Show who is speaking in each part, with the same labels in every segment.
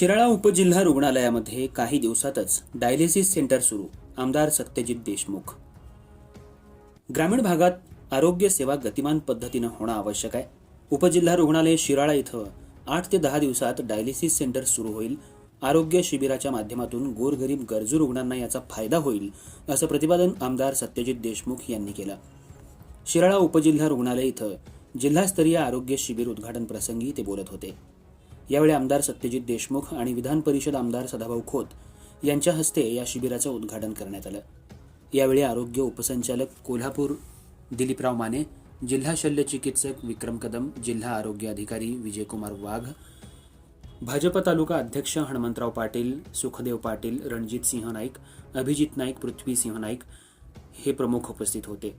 Speaker 1: शिराळा उपजिल्हा रुग्णालयामध्ये काही दिवसातच डायलिसिस सेंटर सुरू आमदार सत्यजित देशमुख. ग्रामीण भागात आरोग्य सेवा गतिमान पद्धतीनं होणं आवश्यक आहे. उपजिल्हा रुग्णालय शिराळा इथं आठ ते दहा दिवसात डायलिसिस सेंटर सुरू होईल. आरोग्य शिबिराच्या माध्यमातून गोरगरीब गरजू रुग्णांना याचा फायदा होईल असं प्रतिपादन आमदार सत्यजित देशमुख यांनी केलं. शिराळा उपजिल्हा रुग्णालय इथं जिल्हास्तरीय आरोग्य शिबिर उद्घाटन प्रसंगी ते बोलत होते. यावेळी आमदार सत्यजित देशमुख आणि विधान परिषद आमदार सदाभाऊ खोत यांच्या हस्ते या शिबिराचं उद्घाटन करण्यात आलं. यावेळी आरोग्य उपसंचालक कोल्हापूर दिलीपराव माने जिल्हा शल्य चिकित्सक विक्रम कदम जिल्हा आरोग्य अधिकारी विजयकुमार वाघ भाजप तालुका अध्यक्ष हनुमंतराव पाटील सुखदेव पाटील रणजित सिंह नाईक अभिजित नाईक पृथ्वी सिंह नाईक हे प्रमुख उपस्थित होते.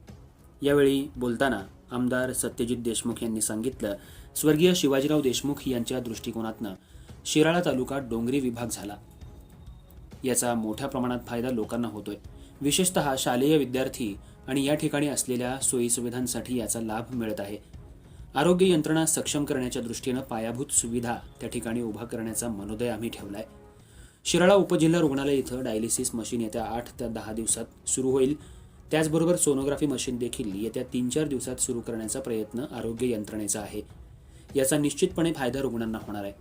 Speaker 1: यावेळी बोलताना आमदार सत्यजित देशमुख यांनी सांगितलं स्वर्गीय शिवाजीराव देशमुख यांच्या दृष्टिकोनातनं शिराळा तालुका डोंगरी विभाग झाला. याचा मोठ्या प्रमाणात फायदा लोकांना होतोय. विशेषतः शालेय विद्यार्थी आणि या ठिकाणी असलेल्या सोयीसुविधांसाठी याचा लाभ मिळत आहे. आरोग्य यंत्रणा सक्षम करण्याच्या दृष्टीनं पायाभूत सुविधा त्या ठिकाणी उभा करण्याचा मनोदय आम्ही ठेवलाय. शिराळा उपजिल्हा रुग्णालय इथं डायलिसिस मशीन येत्या आठ ते दहा दिवसात सुरू होईल. त्याचबरोबर सोनोग्राफी मशीन देखील येत्या तीन चार दिवसात सुरू करण्याचा प्रयत्न आरोग्य यंत्रणेचा आहे. याचा निश्चितपणे फायदा रुग्णांना होणार आहे.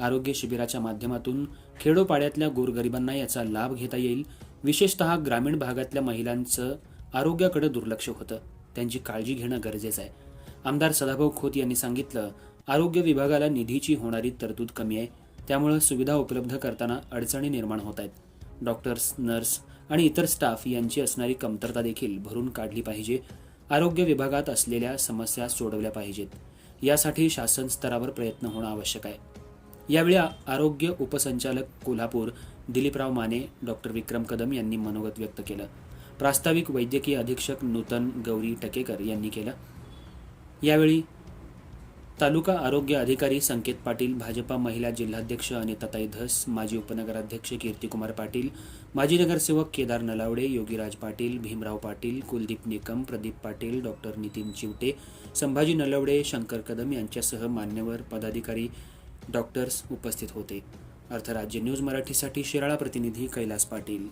Speaker 1: आरोग्य शिबिराच्या माध्यमातून खेडोपाड्यातल्या गोरगरिबांना याचा लाभ घेता येईल. विशेषतः ग्रामीण भागातल्या महिलांचं आरोग्याकडे दुर्लक्ष होतं. त्यांची काळजी घेणं गरजेचं आहे. आमदार सदाभाऊ खोत यांनी सांगितलं आरोग्य विभागाला निधीची होणारी तरतूद कमी आहे. त्यामुळे सुविधा उपलब्ध करताना अडचणी निर्माण होत आहेत. डॉक्टर्स नर्स आणि इतर स्टाफ यांची असणारी कमतरता देखील भरून काढली पाहिजे. आरोग्य विभागात असलेल्या समस्या सोडवल्या पाहिजेत. यासाठी शासन स्तरावर प्रयत्न होणं आवश्यक आहे. यावेळी आरोग्य उपसंचालक कोल्हापूर दिलीपराव माने डॉक्टर विक्रम कदम यांनी मनोगत व्यक्त केलं. प्रास्ताविक वैद्यकीय अधीक्षक नूतन गौरी टकेकर यांनी केलं. यावेळी तालुका आरोग्य अधिकारी संकेत पाटील भाजपा महिला जिल्हाध्यक्ष अनिताताई धस माजी उपनगराध्यक्ष कीर्तिकुमार पाटील माजी नगरसेवक केदार नलावडे योगीराज पाटील भीमराव पाटील कुलदीप निकम प्रदीप पाटील डॉक्टर नितीन चिवटे संभाजी नलावडे शंकर कदम यांच्यासह मान्यवर पदाधिकारी डॉक्टर्स उपस्थित होते. अर्थराज्य न्यूज मराठीसाठी शिराळा प्रतिनिधी कैलास पाटील.